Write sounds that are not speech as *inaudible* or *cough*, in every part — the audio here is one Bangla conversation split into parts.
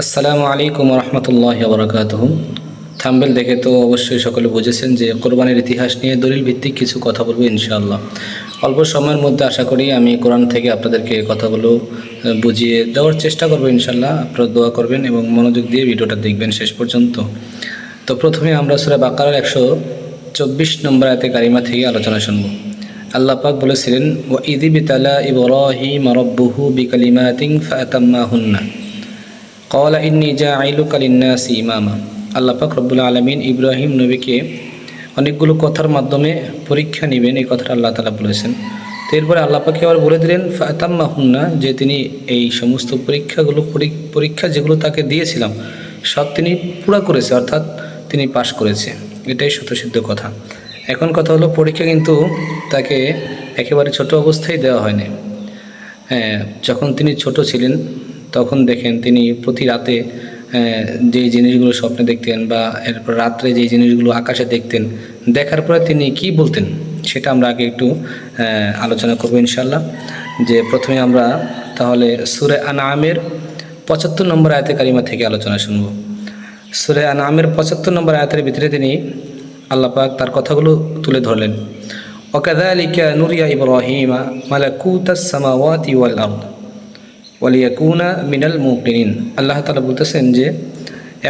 আসসালামু আলাইকুম রহমতুল্লাহ বরকাত থাম্বেল দেখে তো অবশ্যই সকলে বুঝেছেন যে কোরবানির ইতিহাস নিয়ে দলিল ভিত্তিক কিছু কথা বলব ইনশাআল্লাহ। অল্প সময়ের মধ্যে আশা করি আমি কোরআন থেকে আপনাদেরকে কথাগুলো বুঝিয়ে দেওয়ার চেষ্টা করব ইনশাআল্লাহ। আপনারা দোয়া করবেন এবং মনোযোগ দিয়ে ভিডিওটা দেখবেন শেষ পর্যন্ত। তো প্রথমে আমরা সুরা বাকারার একশো চব্বিশ নম্বর আয়তে কারিমা থেকে আলোচনা শুনব। আল্লাহ পাক বলেছিলেন ও ইদি বিতালা ইবরাহিম রব্বুহু বিকালিমাতিং ফাতাম্মাহুন্না। কওয়ালা ইন্নি জাআইলুকা লিন্নাসি ইমামা আল্লাহ পাক রব্বুল আলমিন ইব্রাহিম নবীকে অনেকগুলো কথার মাধ্যমে পরীক্ষা নেবেন, এই কথাটা আল্লাহ তালা বলেছেন। তো এরপরে আল্লাহ পাকে আবার বলে দিলেন ফাতাম্মা হুন্না যে তিনি এই সমস্ত পরীক্ষাগুলো পরীক্ষা যেগুলো তাকে দিয়েছিলাম, সব তিনি পুরা করেছে, অর্থাৎ তিনি পাশ করেছে। এটাই শতসিদ্ধ কথা। এখন কথা হলো, পরীক্ষা কিন্তু তাকে একেবারে ছোট অবস্থায় দেওয়া হয়নি। হ্যাঁ যখন তিনি ছোট ছিলেন তখন দেখেন তিনি প্রতি রাতে যে জিনিসগুলো স্বপ্নে দেখতেন বা এরপর রাত্রে যে জিনিসগুলো আকাশে দেখতেন, দেখার পরে তিনি কি বলতেন সেটা আমরা আগে একটু আলোচনা করব ইনশাল্লাহ যে প্রথমে আমরা তাহলে সুরে আনামের পঁচাত্তর নম্বর আয়াতে কারিমা থেকে আলোচনা শুনব। সুরে আনামের পঁচাত্তর নম্বর আয়তের ভিতরে তিনি আল্লাপাক তার কথাগুলো তুলে ধরলেন। ওকাদালিকা নুরিয়া ইব্রাহিমা মালা কুতাসমাওয়াত ইউল আরদ। ওয়ালিয়াকুনা মিনাল মুকিন আল্লাহ তালা বলতেছেন যে,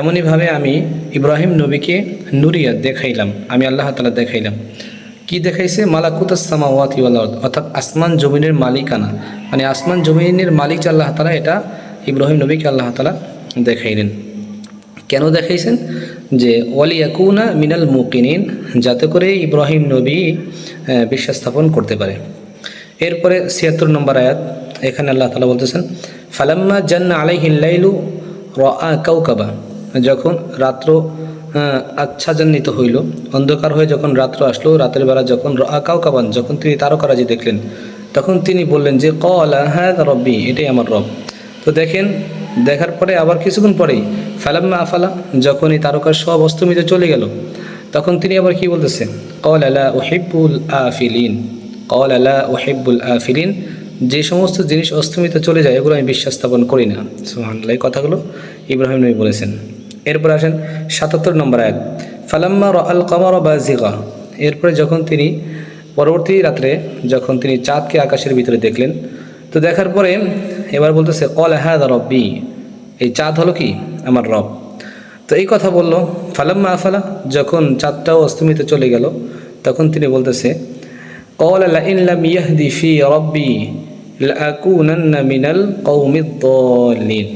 এমনইভাবে আমি ইব্রাহিম নবীকে নুরিয়া দেখাইলাম, আমি আল্লাহ তালা দেখাইলাম। কি দেখাইছে? মালাকুতাসমাওয়াতি ওয়ালাউদ অর্থাৎ আসমান জমিনের মালিকানা। মানে আসমান জমিনের মালিক যে আল্লাহ তালা এটা ইব্রাহিম নবীকে আল্লাহ তালা দেখাইলেন। কেন দেখাইছেন? যে ওয়ালিয়াকুনা মিনাল মুকিনিন যাতে করে ইব্রাহিম নবী বিশ্বাস স্থাপন করতে পারে। এরপরে ছিয়াত্তর নম্বর আয়াত এখানে আল্লাহ তালা বলতেছেন ফালাম্মা জান্না আলাইহিল্লাইলু রা কাউকাবা যখন রাত্র আহ, আচ্ছাদনিত হইল অন্ধকার হয়ে যখন রাত্র আসলো রাতের বেলা যখন রা কাউকাবান যখন তিনি তারকারাজি দেখলেন তখন তিনি বললেন যে কলা হ্যাঁ রব্বি এটাই আমার রব। তো দেখেন দেখার পরে আবার কিছুক্ষণ পরেই ফালাম্মা আফালা? যখন এই তারকার সব অস্তমিতে চলে গেল তখন তিনি আবার কি বলতেছে? কল আলা ওহিবুল আফিলিন। কল আলা ওহিবুল আফিলিন। যে সমস্ত জিনিস অস্তমিত চলে যায়, এগুলো আমি বিশ্বাস স্থাপন করি না। সুহানুল্লাহ কথাগুলো ইব্রাহিম নবী বলেছেন। এরপর আসেন সাতাত্তর নম্বর আয়াত। ফালাম্মা আল কমর বাজিগা এরপরে যখন তিনি পরবর্তী রাত্রে যখন তিনি চাঁদকে আকাশের ভিতরে দেখলেন, তো দেখার পরে এবার বলতেছে, কল হ্যাঁ রব্বি। এই চাঁদ হলো কি? আমার রব। তো এই কথা বলল, ফালাম্মা আফালা, যখন চাঁদটাও অস্তমিত চলে গেল, তখন তিনি বলতেছে, কল লাইন লাম ইয়াহদি ফি রব্বি। মিনাল কৌমিদ্দলিন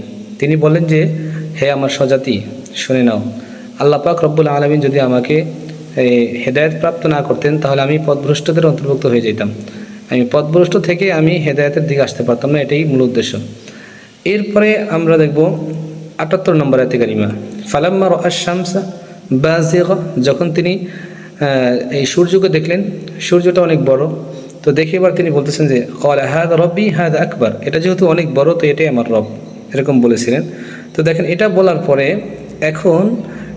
তিনি বলেন যে, হে আমার স্বজাতি, শুনে নাও। আল্লাহ পাক রব্বুল আলমিন যদি আমাকে হেদায়ত প্রাপ্ত না করতেন, তাহলে আমি পথভ্রষ্টদের অন্তর্ভুক্ত হয়ে যেতাম আমি পথভ্রষ্ট থেকে আমি হেদায়তের দিকে আসতে পারতাম না, এটাই মূল উদ্দেশ্য। এরপরে আমরা দেখব আটাত্তর নম্বর আয়াতে কারিমা। ফালাম্মা রাশামসা বাজিগা যখন তিনি এই সূর্যকে দেখলেন, সূর্যটা অনেক বড়। তো দেখে এবার তিনি বলতেছেন যে, কল হাদ রব্বি হাদ আকবর। এটা যেহেতু অনেক বড়, তো এটাই আমার রব, এরকম বলেছিলেন। তো দেখেন, এটা বলার পরে এখন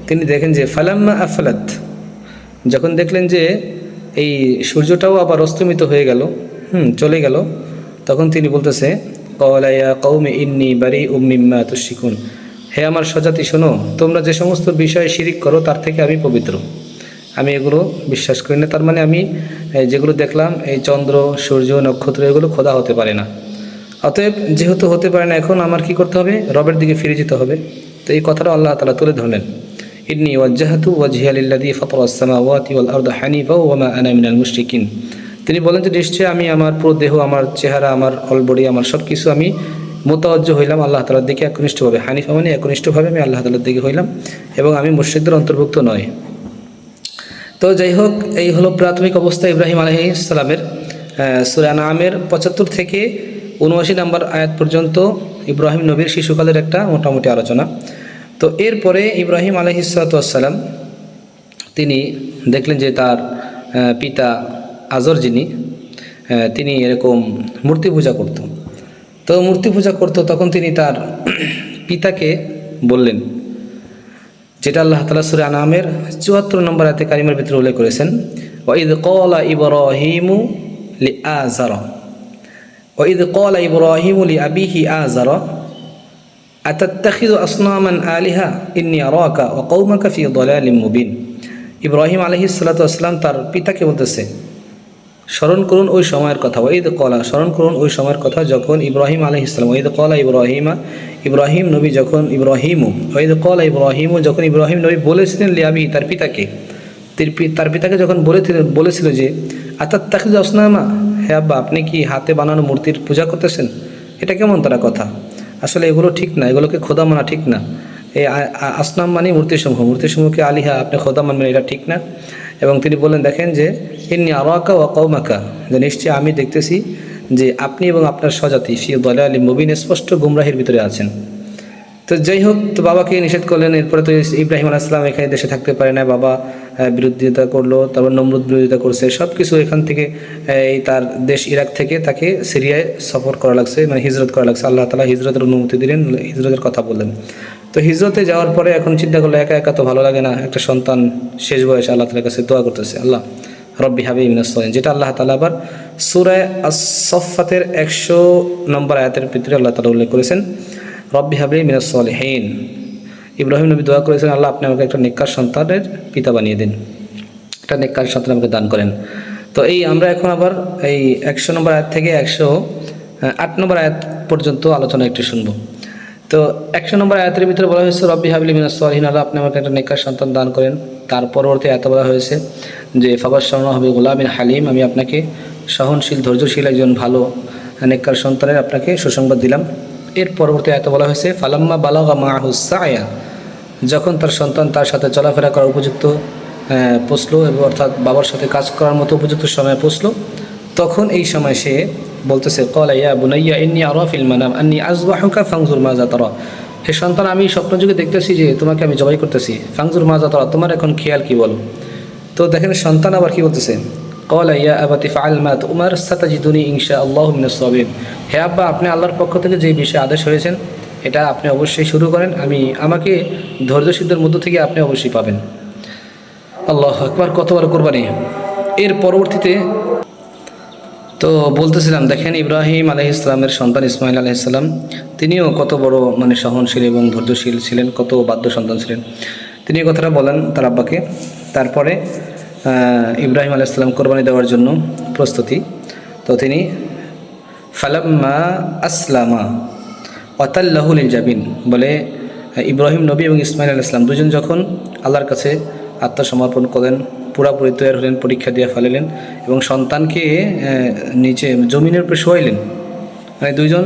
তিনি দেখেন যে, ফালাম্মা আফলাত। যখন দেখলেন যে, এই সূর্যটাও আবার অস্তমিত হয়ে গেল, হুম, চলে গেল, তখন তিনি বলতেছে কলাইয়া কৌমে ইন্নি বাড়ি উম্মিম্মা তুশিকুন হে আমার সজাতি শোনো, তোমরা যে সমস্ত বিষয়ে শিরিক করো, তার থেকে আমি পবিত্র। আমি এগুলো বিশ্বাস করি না। তার মানে আমি যেগুলো দেখলাম, এই চন্দ্র, সূর্য, নক্ষত্র, এগুলো খোদা হতে পারে না। অতএব যেহেতু হতে পারে না, এখন আমার কি করতে হবে? রবের দিকে ফিরে যেতে হবে। তো এই কথাটা আল্লাহ তালা তুলে ধরলেন। ইন্নি ওয়াজ্জাহাতু ওয়াজহিয়া লিল্লাযী ফাতারা আস-সামাওয়াতি ওয়াল আরদা হানিফা ওয়া মা আনা মিনাল মুশরিকিন। তিনি বলেন যে, নিশ্চয়ই আমি আমার পুরো দেহ, আমার চেহারা, আমার অলবডি, আমার সব কিছু আমি মোতাবজ্জ হইলাম আল্লাহ তালার দিকে একনিষ্ঠভাবে। হানিফা মানে একনিষ্ঠভাবে আমি আল্লাহ তালার দিকে হইলাম এবং আমি মুর্শিদদের অন্তর্ভুক্ত নয়। তো যাই হোক এই হলো প্রাথমিক অবস্থা ইব্রাহিম আলহি ইসলামের সুরান আমের পঁচাত্তর থেকে উনআশি নম্বর আয়াত পর্যন্ত ইব্রাহিম নবীর শিশুকালের একটা মোটামুটি আলোচনা। তো এরপরে ইব্রাহিম আলহিসাল্লাম তিনি দেখলেন যে তার পিতা আজর যিনি তিনি এরকম মূর্তি পূজা করত। তো মূর্তি পূজা করত, তখন তিনি তার পিতাকে বললেন যেটা আল্লাহ তালা সুরে আনামের চুয়াত্তর নম্বর আয়তে কারিমের ভিতরে উল্লেখ করেছেন ওয়াইদ কলা ইব্রাহিমু লি আজার ওয়াইদ কলা ইব্রাহিমু লি আবিহি আজার আতাত্তাখিদু আসনামান আলিহা ইন্নি আরাকা ও কৌমাকা ফি দলালিম মুবিন ইব্রাহিম আসলাম তার পিতাকে বলতেছে স্মরণ করুন ওই সময়ের কথা। ওইদ কলা স্মরণ করুন ওই সময়ের কথা যখন ইব্রাহিম আলহ ইসলাম ওইদ কলা ইব্রাহিমা, ইব্রাহিম নবী যখন ইব্রাহিমু ওইদ কলা ইব্রাহিমু যখন ইব্রাহিম নবী বলেছিলেন লিয়াবি তার পিতাকে, তির পিতাকে যখন বলেছিল বলেছিল যে আতার তাকে আসনামা? হে আব্বা, আপনি কি হাতে বানানো মূর্তির পূজা করতেছেন? এটা কেমন তারা কথা? আসলে এগুলো ঠিক না, এগুলোকে খোদা মানা ঠিক না। এই আসনাম মানে মূর্তিসমূহ। মূর্তিসমূহকে আলিহা, আপনি খোদা মানবেন, এটা ঠিক না। এবং তিনি বললেন, দেখেন যে ইন্নি আরাকা ও কৌমাকা যে নিশ্চয়ই আমি দেখতেছি যে আপনি এবং আপনার স্বজাতি ফি দলে আলী মুবিন স্পষ্ট গুমরাহির ভিতরে আছেন। তো যাই হোক, তো বাবাকে নিষেধ করলেন। এরপরে তো ইব্রাহিম আলাইসলাম এখানে দেশে থাকতে পারে না। বাবা বিরোধিতা করল, তারপর নমরুদ বিরোধিতা করছে। সব কিছু এখান থেকে, এই তার দেশ ইরাক থেকে তাকে সিরিয়ায় সফর করা লাগছে মানে হিজরত করা লাগছে। আল্লাহ তালা হিজরতের অনুমতি দিলেন, হিজরতের কথা বললেন। তো হিজরতে যাওয়ার পরে এখন চিন্তা করল, একা একা তো ভালো লাগে না, একটা সন্তান শেষ বয়সে আল্লাহ তালার কাছে দোয়া করতেছে, আল্লাহ, রব্বি হাবি ইমিনাসলিন যেটা আল্লাহ তালা আবার সুরায় আসফাতের একশো নম্বর আয়াতের ভিতরে আল্লাহ তালা উল্লেখ করেছেন, রব্বি হাবি মিনাসলিহীন ইব্রাহিম নবী দোয়া করেছেন, আল্লাহ, আপনি আমাকে একটা নিকার সন্তানের পিতা বানিয়ে দিন, একটা নিকার সন্তান আমাকে দান করেন। তো এই আমরা এখন আবার এই একশো নম্বর আয়াত থেকে একশো আট নম্বর আয়াত পর্যন্ত আলোচনা একটু শুনব। তো একশো নম্বর আয়াতের ভিতরে বলা হয়েছে, রব্বি হাবলি মিনাসলিহীন আল্লাহ আপনি আমাকে একটা নিকার সন্তান দান করেন। তার পরবর্তী এত বলা হয়েছে যে ফাবার শর্মা হবে গোলামিন হালিম আমি আপনাকে সহনশীল, ধৈর্যশীল একজন ভালো নেককার সন্তানের আপনাকে সুসংবাদ দিলাম। এর পরবর্তী এত বলা হয়েছে, ফালাম্মা বালাগা মা হুসায়া যখন তার সন্তান তার সাথে চলাফেরা করার উপযুক্ত পৌঁছলো এবং অর্থাৎ বাবার সাথে কাজ করার মতো উপযুক্ত সময় পৌঁছলো তখন এই সময় সে বলতেছে, কলা ইয়া বুনাইয়া, ইন্নি আরফিল মানাম, আন্নি আজবাহুকা ফাংজুর মাজা তরা। হে সন্তান, আমি স্বপ্নযুগে দেখতেছি যে তোমাকে আমি জবাই করতেছি। ফাংজুর মাজা তরা, তোমার এখন খেয়াল কি বলো? তো দেখেন সন্তান আবার কি বলতেছে, কলা ইয়া আবাতি ফাল মাত উমার সাতাজিদুনি ইনশা আল্লাহ মিনাসবিন হে আব্বা, আপনি আল্লাহর পক্ষ থেকে যে বিষয়ে আদেশ হয়েছেন, এটা আপনি অবশ্যই শুরু করেন। আমি, আমাকে ধৈর্য ধৈর্যসিদ্ধের মধ্য থেকে আপনি অবশ্যই পাবেন। আল্লাহ একবার কতবার কোরবানি। এর পরবর্তীতে তো বলতেছিলাম, দেখেন ইব্রাহিম আলহ ইসলামের সন্তান ইসমাইল আলহ ইসলাম তিনিও কত বড় মানে সহনশীল এবং ধৈর্যশীল ছিলেন, কত বাদ্য সন্তান ছিলেন। তিনি কথাটা বলেন তার আব্বাকে। তারপরে ইব্রাহিম আলাহ ইসলাম কোরবানি দেওয়ার জন্য প্রস্তুতি। তো তিনি, ফালাম্মা আসলামা অতাল্লাহুল জাবিন। বলে, ইব্রাহিম নবী এবং ইসমাইল আল ইসলাম দুজন যখন আল্লাহর কাছে আত্মসমর্পণ করলেন পুরাপুরি তৈরি হলেন, পরীক্ষা দিয়ে ফেলেলেন এবং সন্তানকে নিচে জমিনের উপরে শোয়াইলেন। মানে দুইজন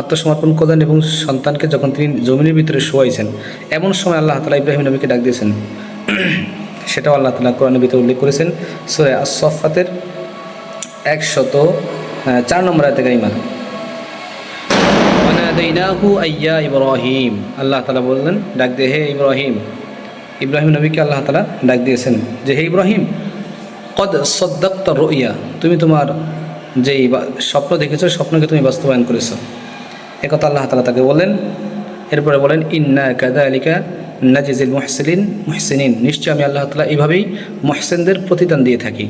আত্মসমর্পণ করলেন এবং সন্তানকে যখন তিনি জমিনের ভিতরে শোয়াইছেন, এমন সময় আল্লাহ তালা ইব্রাহিম নবীকে ডাক দিয়েছেন। সেটাও আল্লাহ তালা কোরআনের ভিতরে উল্লেখ করেছেন সোয়া আসফাতের একশত চার নম্বর আয়তে গাইমা ওয়ানাদাইনাহু আইয়া ইব্রাহিম। আল্লাহ তালা বললেন, ডাক দিয়ে হে ইব্রাহিম। ইব্রাহিম নবীকে আল্লাহ তালা ডাক দিয়েছেন যে, হে ইব্রাহিম, কদ সদ্দাক্ত রইয়া, তুমি তোমার যেই স্বপ্ন দেখেছ, স্বপ্নকে তুমি বাস্তবায়ন করেছ। একথা আল্লাহ তালা তাকে বলেন এরপরে বলেন, ইন্না কাদা আলিকা নাজিজুল মুহসিলিন মুহসিনিন। নিশ্চয় আমি আল্লাহ তালা এইভাবেই মুহসেনদের প্রতিদান দিয়ে থাকি।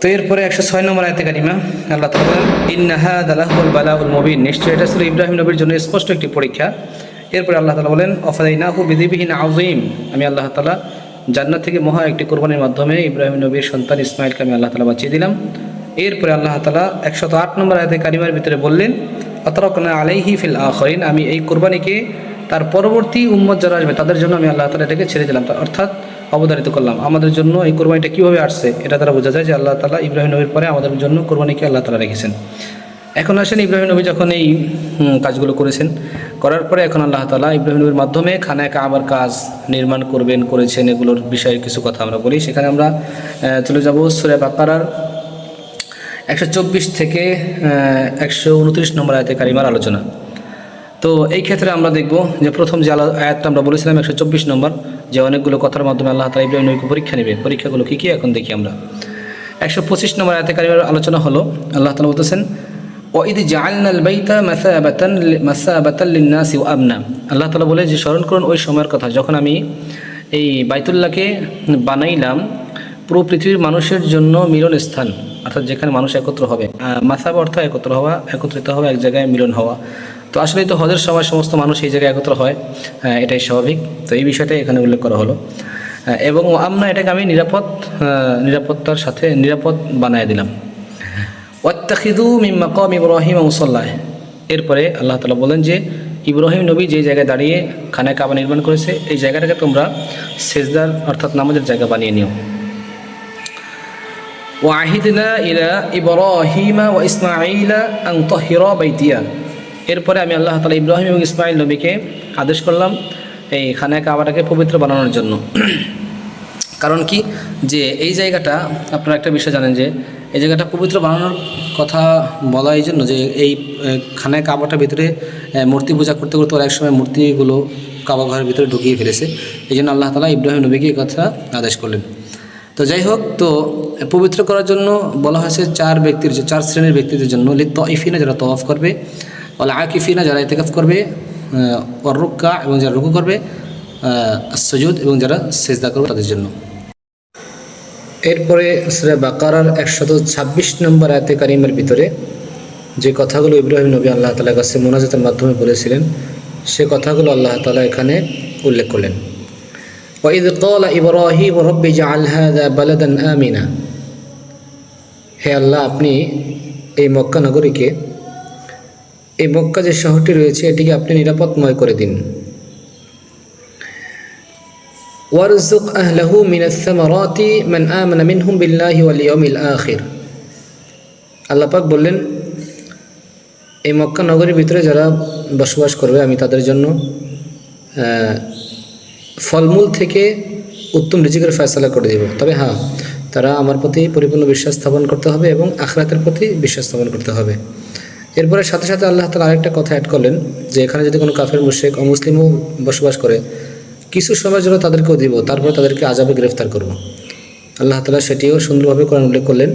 তো এরপরে একশো ছয় নম্বর আয়তে কারিমা, আল্লাহ তালা বলেন ইন্নাহা দালাহুল বালাউল মবিন। নিশ্চয় এটা ছিল ইব্রাহিম নবীর জন্য স্পষ্ট একটি পরীক্ষা। এরপরে আল্লাহ তালা বলেন, অফাদাইনাহু বিধিবিহীন আউজিম আমি আল্লাহ তালা জান্নাত থেকে মহা একটি কোরবানির মাধ্যমে ইব্রাহিম নবীর সন্তান ইসমাইলকে আমি আল্লাহ তালা বাঁচিয়ে দিলাম। এরপরে আল্লাহ তালা একশত আট নম্বর আয়তে কারিমার ভিতরে বললেন অতরকনা আলাইহি ফিল আখরিন। আমি এই কোরবানিকে তার পরবর্তী উম্মত যারা আসবে, তাদের জন্য আমি আল্লাহ তালা এটাকে ছেড়ে দিলাম। অর্থাৎ অবধারিত করলাম। আমাদের জন্য এই কোরবানিটা কীভাবে আসছে, এটা তারা বোঝা যায় যে আল্লাহ তালা ইব্রাহিম নবীর পরে আমাদের জন্য কোরবানিকে আল্লাহ তালা রেখেছেন। এখন আসেন ইব্রাহিম নবী যখন এই কাজগুলো করেছেন, করার পরে এখন আল্লাহ তালা ইব্রাহিম নবীর মাধ্যমে খানায় কাবার কাজ নির্মাণ করবেন, করেছেন, এগুলোর বিষয়ে কিছু কথা আমরা বলি। সেখানে আমরা চলে যাব সুরে বাকারার একশো চব্বিশ থেকে একশো উনত্রিশ নম্বর আয়তে কারিমার আলোচনা। তো এই ক্ষেত্রে আমরা দেখব যে প্রথম যে আয়াতটা আমরা বলেছিলাম একশো চব্বিশ নম্বর, যে অনেকগুলো কথার মাধ্যমে আল্লাহ তালা ইব্রাহিম নবীকে পরীক্ষা নেবে। পরীক্ষাগুলো কী কী এখন দেখি আমরা। একশো পঁচিশ নম্বর আয়াতে কারিমার আলোচনা হলো, আল্লাহ তালা বলতেছেন আমনা। আল্লাহ তালা বলে যে, স্মরণ করুন ওই সময়ের কথা। যখন আমি এই বাইতুল্লাহকে বানাইলাম, পুরো পৃথিবীর মানুষের জন্য মিলন স্থান অর্থাৎ যেখানে মানুষ একত্র হবে। মাসাব অর্থ একত্র হওয়া, একত্রিত হওয়া, এক জায়গায় মিলন হওয়া। তো আসলে তো হজের সময় সমস্ত মানুষ এই জায়গায় একত্র হয় এটাই স্বাভাবিক। তো এই বিষয়টাই এখানে উল্লেখ করা হলো। এবং আমরা এটাকে আমি নিরাপদ নিরাপত্তার সাথে নিরাপদ বানায় দিলাম। ওয়াত্তাখিদু মিম মাকাম ইব্রাহিম মুসল্লাহ। এরপরে আল্লাহ তালা বলেন যে, ইব্রাহিম নবী যে জায়গায় দাঁড়িয়ে খানা কাবা নির্মাণ করেছে, এই জায়গাটাকে তোমরা সেজদার অর্থাৎ নামাজের জায়গা বানিয়ে নিও। ওয়াহিদনা ইলা ইব্রাহিমা ও ইসমাইলা আং তহিরা বাইতিয়া। এরপরে আমি আল্লাহ তালা ইব্রাহিম এবং ইসমাইল নবীকে আদেশ করলাম এই খানা কাবাটাকে পবিত্র বানানোর জন্য। কারণ কি? যে এই জায়গাটা আপনারা একটা বিষয় জানেন যে এই জায়গাটা পবিত্র বানানোর কথা বলা এই জন্য যে এই খানায় কাবাটার ভিতরে মূর্তি পূজা করতে করতে ওরা একসময় মূর্তিগুলো কাবা ঘরের ভিতরে ঢুকিয়ে ফেলেছে। এই জন্য আল্লাহ তালা ইব্রাহিম নবীকে এই কথা আদেশ করলেন। তো যাই হোক, তো পবিত্র করার জন্য বলা হয়েছে চার ব্যক্তির চার শ্রেণির ব্যক্তিদের জন্য। লিত ইফিনা যারা তওয়াফ করবে ওলা আকিফিনা যারা ইতেকাফ করবে অরুক্কা এবং যারা রুকু করবে সজুদ এবং যারা সেজদা করবে তাদের জন্য। এরপরে সুরা বাকারার একশত ছাব্বিশ নম্বর আয়তে কারিমের ভিতরে যে কথাগুলো ইব্রাহিম নবী আল্লাহ তালার কাছে মোনাজাতের মাধ্যমে বলেছিলেন সে কথাগুলো আল্লাহ তালা এখানে উল্লেখ করলেন وإذ قال إبراهيم رب اجعل هذا بلدا آمنا হে আল্লাহ আপনি এই মক্কা নগরীকে এই মক্কা যে শহরটি রয়েছে এটিকে আপনি নিরাপদময় করে দিন ওয়ারজুক আহলাহু মিনাস সামারাতি মান আমানা মিনহুম বিল্লাহি ওয়াল ইয়াউমিল আখির আল্লাহ পাক বললেন, এই মক্কা নগরীর ভিতরে যারা বসবাস করবে, আমি তাদের জন্য ফলমূল থেকে উত্তম রিজিকের ফয়সলা করে দেব। তবে হ্যাঁ তারা আমার প্রতি পরিপূর্ণ বিশ্বাস স্থাপন করতে হবে এবং আখরাতের প্রতি বিশ্বাস স্থাপন করতে হবে। এরপরে সাথে সাথে আল্লাহ তালা আরেকটা কথা অ্যাড করলেন, যে এখানে যদি কোনো কাফের মুশেক অমুসলিমও বসবাস করে কিছু সময়ের জন্য তাদেরকেও দিব তারপরে তাদেরকে আজাবে গ্রেফতার করব। আল্লাহ তালা সেটিও সুন্দরভাবে কোরআন উল্লেখ করলেন।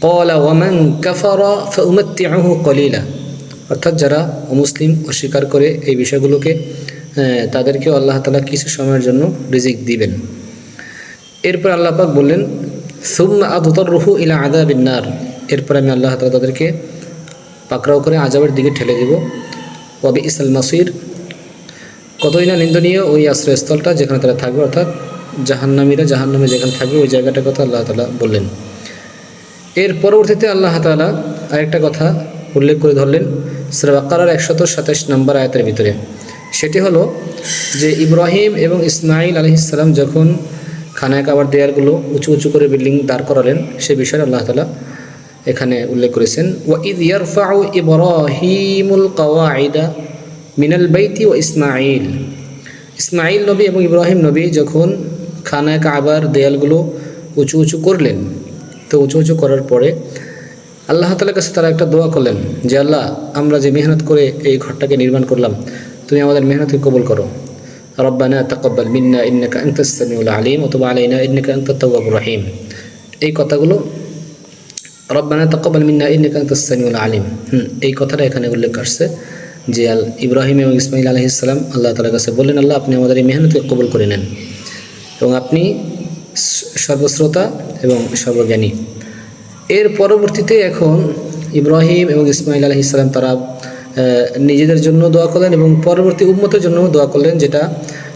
কলা ওয়ামান কাফারা ফউমাত্তিআহু কলিলা অর্থাৎ যারা অমুসলিম অস্বীকার করে এই বিষয়গুলোকে আহ, তাদেরকেও আল্লাহ তালা কিছু সময়ের জন্য রিজিক দিবেন। এরপর আল্লাহ পাক বললেন সুম্মা আদুতর রুহু ইলা আদা বিন্নার এরপর আমি আল্লাহ তালা তাদেরকে পাকড়াও করে আজাবের দিকে ঠেলে দেব। ওয়াবি ইসলাল মাসির। কতই না নিন্দনীয় ওই আশ্রয়স্থলটা যেখানে তারা থাকবে, অর্থাৎ জাহান্নামীরা জাহান্নামে যেখানে থাকবে, ওই জায়গাটার কথা আল্লাহ তালা বললেন। এর পরবর্তীতে আল্লাহ তালা আরেকটা কথা উল্লেখ করে ধরলেন সরাকার একশত সাতাশ নম্বর আয়াতের ভিতরে। সেটি হলো যে ইব্রাহিম এবং ইসমাইল আলি ইসলাম যখন খানায় কাবার দেয়ালগুলো উঁচু উঁচু করে বিল্ডিং দাঁড় করালেন, সে বিষয়ে আল্লাহ তালা এখানে উল্লেখ করেছেন, ওয়া ইদ ইয়ারফাউ ইব্রাহিমুল কাওয়াইদা মিনাল বাইতি ও ইসমাইল ইসমাইল নবী এবং ইব্রাহিম নবী যখন খানায় কাবার দেয়ালগুলো উঁচু উঁচু করলেন, তো উঁচু উঁচু করার পরে আল্লাহ তালার কাছে তারা একটা দোয়া করলেন যে, আল্লাহ, আমরা যে মেহনত করে এই ঘরটাকে নির্মাণ করলাম, তুমি আমাদের মেহনতকে কবুল করো। রব্বানা তাকব্বাল মিন্না ইন্নাকা আনতাস সামিউল আলিম অথবা আলাইনা ইন্নাকা আনতাত তাওয়াবুর রহিম। এই কথাগুলো, রব্বানা তাকব্বাল মিন্না ইন্নাকা আনতাস সামিউল আলিম। হুম, এই কথাটা এখানে উল্লেখ আসছে। যে আল ইব্রাহিম এবং ইসমাইল আলহিসাল্লাম আল্লাহ তালার কাছে বললেন, আল্লাহ, আপনি আমাদের এই মেহনতকে কবুল করে নেন এবং আপনি সর্বশ্রোতা এবং সর্বজ্ঞানী। এর পরবর্তীতে এখন ইব্রাহিম এবং ইসমাইল আলহ ইসলাম তারা নিজেদের জন্য দোয়া করলেন এবং পরবর্তী উম্মতের জন্য দোয়া করলেন, যেটা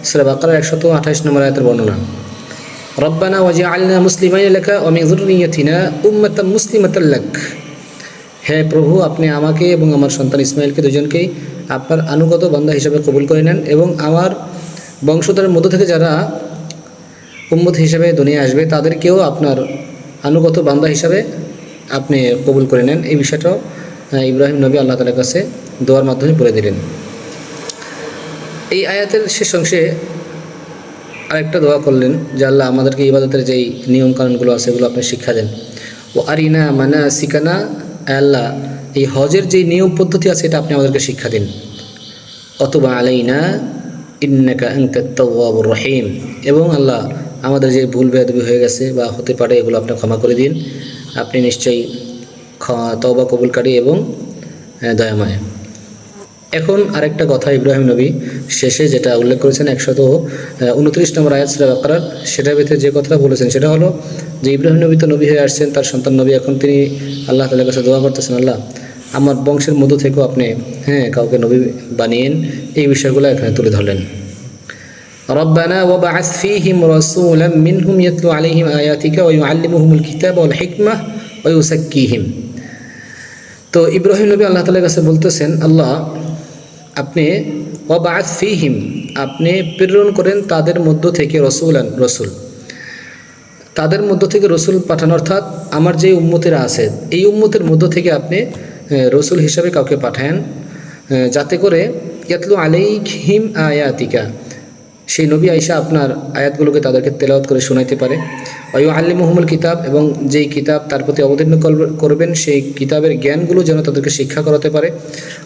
সুরা বাকার একশত আঠাশ নম্বর আয়াতের বর্ণনা। রব্বানা ওয়াজি আলনা মুসলিমাই লেখা অমিজুরিয়াথিনা উম্মতাম মুসলিমাতাল্লাক হে প্রভু, আপনি আমাকে এবং আমার সন্তান ইসমাইলকে দুজনকেই আপনার আনুগত বান্দা হিসাবে কবুল করে নেন এবং আমার বংশধরের মধ্য থেকে যারা উম্মত হিসাবে দুনিয়া আসবে, তাদেরকেও আপনার আনুগত বান্দা হিসাবে আপনি কবুল করে নেন। এই বিষয়টাও ইব্রাহিম নবী আল্লাহ তালার কাছে দোয়ার মাধ্যমে বলে দিলেন। এই আয়াতের শেষ অংশে আরেকটা দোয়া করলেন, যে আল্লাহ আমাদেরকে ইবাদতের যেই নিয়ম কানুনগুলো আছে সেগুলো আপনি শিক্ষা দেন। ও আরিনা মানা সিকানা আল্লাহ এই হজের যে নিয়ম পদ্ধতি আছে এটা আপনি আমাদেরকে শিক্ষা দিন। অথবা আলাইনা ইন্নাকা আনতা তাওয়াবুর রহিম। এবং আল্লাহ আমাদের যে ভুল বেয়াদবি হয়ে গেছে বা হতে পারে এগুলো আপনি ক্ষমা করে দিন। আপনি নিশ্চয়ই তবা কবুলকারী এবং আহ, দয়াময় এখন আরেকটা কথা ইব্রাহিম নবী শেষে যেটা উল্লেখ করেছেন একশত উনত্রিশ নম্বর আয়াত সুরা বাকারার সেটার ভিতরে যে কথাটা বলেছেন সেটা হলো যে ইব্রাহিম নবী তো নবী হয়ে আসছেন তার সন্তান নবী এখন তিনি আল্লাহ তালার কাছে দোয়া করতেছেন আল্লাহ আমার বংশের মধ্য থেকেও আপনি হ্যাঁ কাউকে নবী বানিয়েন এই বিষয়গুলো এখানে তুলে ধরলেন ربنا وبعث فيهم رسولا منهم يتلو عليهم آياتك ويعلمهم الكتاب والحكمة ويزكيهم তো ইব্রাহিম নবী আল্লাহ তালার কাছে বলতেছেন আল্লাহ আপনি ওবাদ ফিহিম, আপনি প্রেরণ করেন তাদের মধ্য থেকে রসুলান, রসুল। তাদের মধ্য থেকে রসুল পাঠান, অর্থাৎ আমার যে উম্মতেরা আছে, এই উম্মতের মধ্য থেকে আপনি রসুল হিসাবে কাউকে পাঠান যাতে করে ইয়াতলু আলাইহিম আয়াতিকা। সেই নবী আইসা আপনার আয়াতগুলোকে তাদেরকে তেলাওয়াত করে শোনাইতে পারে। অয়ু আল্লি মোহাম্মল কিতাব এবং যেই কিতাব তার প্রতি অবতীর্ণ করবে- করবেন, সেই কিতাবের জ্ঞানগুলো যেন তাদেরকে শিক্ষা করাতে পারে।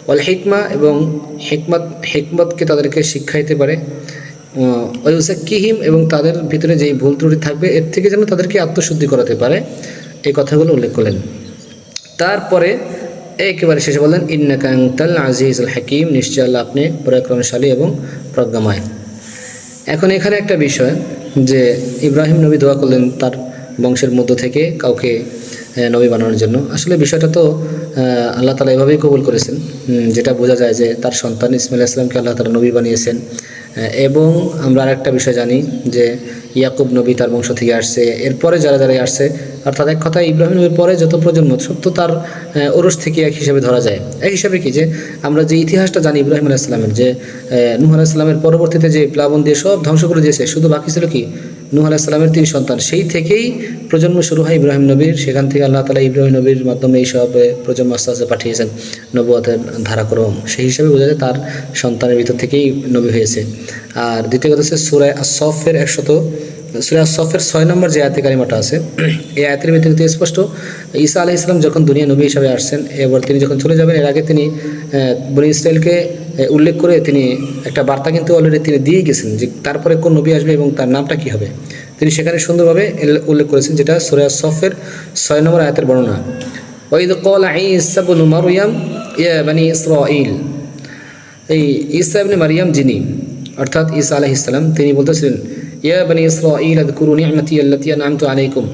অল হিকমা এবং হিকমত, হিকমতকে তাদেরকে শিক্ষাইতে পারে। কিহিম এবং তাদের ভিতরে যেই ভুল ত্রুটি থাকবে, এর থেকে যেন তাদেরকে আত্মশুদ্ধি করাতে পারে। এই কথাগুলো উল্লেখ করলেন। তারপরে একেবারে শেষে বললেন ইন্নাকাংতাল আজিজ আল হাকিম নিশ্চয় আল্লাহ আপনি পরাক্রমশালী এবং প্রজ্ঞাময়। এখন এখানে একটা বিষয় যে ইব্রাহিম নবী দোয়া করলেন তার বংশের মধ্য থেকে কাউকে নবী বানানোর জন্য। আসলে বিষয়টা তো আল্লাহ তালা এভাবেই কবুল করেছেন যেটা বোঝা যায় যে তার সন্তান ইসমাইল ইসলামকে আল্লাহ তালা নবী বানিয়েছেন। এবং আমরা আরেকটা বিষয় জানি যে ইয়াকুব নবী তার বংশ থেকে আসছে এরপরে যারা যারা আসছে অর্থাৎ এক কথা ইব্রাহিম নবীর পরে যত প্রজন্ম সব তো তার ওরস থেকে এক হিসাবে ধরা যায়। এক হিসাবে কি? যে আমরা যে ইতিহাসটা জানি ইব্রাহিম আলাইসলামের যে নূহ আলাইসলামের পরবর্তীতে যে প্লাবন দিয়ে সব ধ্বংস করে দিয়েছে, শুধু বাকি ছিল কি? নূহ আলাইসলামের তিন সন্তান। সেই থেকেই প্রজন্ম শুরু হয় ইব্রাহিম নবীর। সেখান থেকে আল্লাহ তালা ইব্রাহিম নবীর মাধ্যমে এই সব প্রজন্ম আস্তে আস্তে পাঠিয়েছেন নবুয়াতের ধারাক্রম। সেই হিসাবে বোঝা যায় তার সন্তানের ভিতর থেকেই নবী হয়েছে। আর দ্বিতীয় কথা হচ্ছে সুরায় আসফের একশত, সুরা সফের ছয় নম্বর যে আয়াতে কারিমাটা আছে, *clears throat* এই আয়াতের কিন্তু স্পষ্ট, ঈসা আলাহ ইসলাম যখন দুনিয়া নবী হিসাবে আসছেন এবার তিনি যখন চলে যাবেন, এর আগে তিনি বনি ইসরায়েলকে উল্লেখ করে তিনি একটা বার্তা কিন্তু অলরেডি তিনি দিয়ে গেছেন যে তারপরে কোন নবী আসবে এবং তার নামটা কী হবে। তিনি সেখানে সুন্দরভাবে উল্লেখ করেছেন যেটা সুরা সফের ছয় নম্বর আয়াতের বর্ণনা। ওইদ কল ঈসা ইবনু মারইয়াম, ইয়া বানি ইসরাঈল। এই ঈসা ইবনে মারিয়াম যিনি, অর্থাৎ ঈসা আলাইহিস সালাম, তিনি বলতেছিলেন, ইয়া বনি ইসরাঈল আযকুরু নি'মাতি আল্লাতী আন'আমতু আলাইকুম।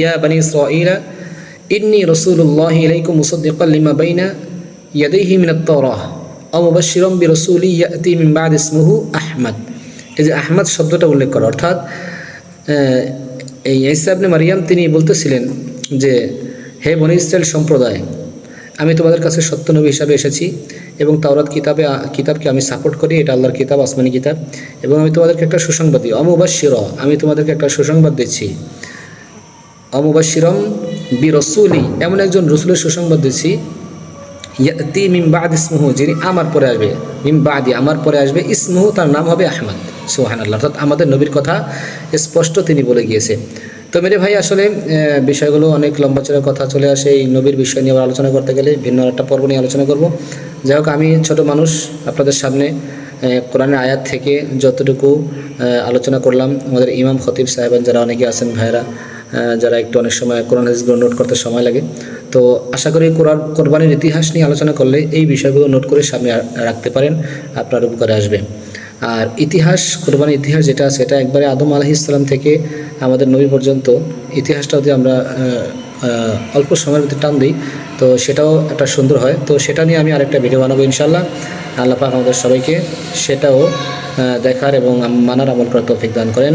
ইয়া বনি ইসরাঈল, ইন্নী রাসূলুল্লাহি ইলাইকুম মুসাদ্দিকান লিমা বাইনা ইয়াদাইহি মিনাত তাওরাহ আও মুবাশশিরাম বিরাসূলি ইয়াতি মিন বা'দ ইসমুহু আহমদ। এই যে আহমদ শব্দটা উল্লেখ করা, অর্থাৎ এই ঈসা ইবনে মারিয়াম তিনি বলতেছিলেন যে, হে বনি ইসরায়েল সম্প্রদায়, আমি তোমাদের কাছে সত্য নবী হিসাবে এসেছি এবং তাওরাত কিতাবে, কিতাবকে আমি সাপোর্ট করি, এটা আল্লাহর কিতাব, আসমানি কিতাব, এবং আমি তোমাদেরকে একটা সুসংবাদ দিই। অমুবাশির আমি তোমাদেরকে একটা সুসংবাদ দিচ্ছি। অমুবাশিরম বি রসুলি এমন একজন রসুলের সুসংবাদ দিচ্ছি ইয়াতি মিম বাদ ইসমুহু, যিনি আমার পরে আসবে। মিম বাদি, আমার পরে আসবে। ইসমুহু, তার নাম হবে আহমদ। সোহান আল্লাহ অর্থাৎ আমাদের নবীর কথা স্পষ্ট তিনি বলে গিয়েছে। তো মেরে ভাই, আসলে বিষয়গুলো অনেক লম্বা চড়া কথা চলে আসে। এই নবীর বিষয় নিয়ে আবার আলোচনা করতে গেলে ভিন্ন একটা পর্ব নিয়ে আলোচনা করব। যাই হোক, আমি ছোট মানুষ, আপনাদের সামনে কোরআনের আয়াত থেকে যতটুকু আলোচনা করলাম। আমাদের ইমাম খতিব সাহেবান যারা অনেকে আছেন ভাইরা যারা একটু অনেক সময় কোরআন হাদিসগুলো নোট করতে সময় লাগে। তো আশা করি কোরআন, কোরবানির ইতিহাস নিয়ে আলোচনা করলে এই বিষয়গুলো নোট করে সামনে রাখতে পারেন, আপনার উপকারে আসবে। আর ইতিহাস, কোরবানির ইতিহাস যেটা আছে, এটা একবারে আদম আলাহি ইসলাম থেকে আমাদের নবী পর্যন্ত ইতিহাসটা যদি আমরা অল্প সময়ের ভিতরে টান দিই, তো সেটাও একটা সুন্দর হয়। তো সেটা নিয়ে আমি আরেকটা ভিডিও বানাবো ইনশাল্লাহ আল্লাহ পাক আমাদের সবাইকে সেটাও দেখার এবং মানার আমল করার তৌফিক দান করেন।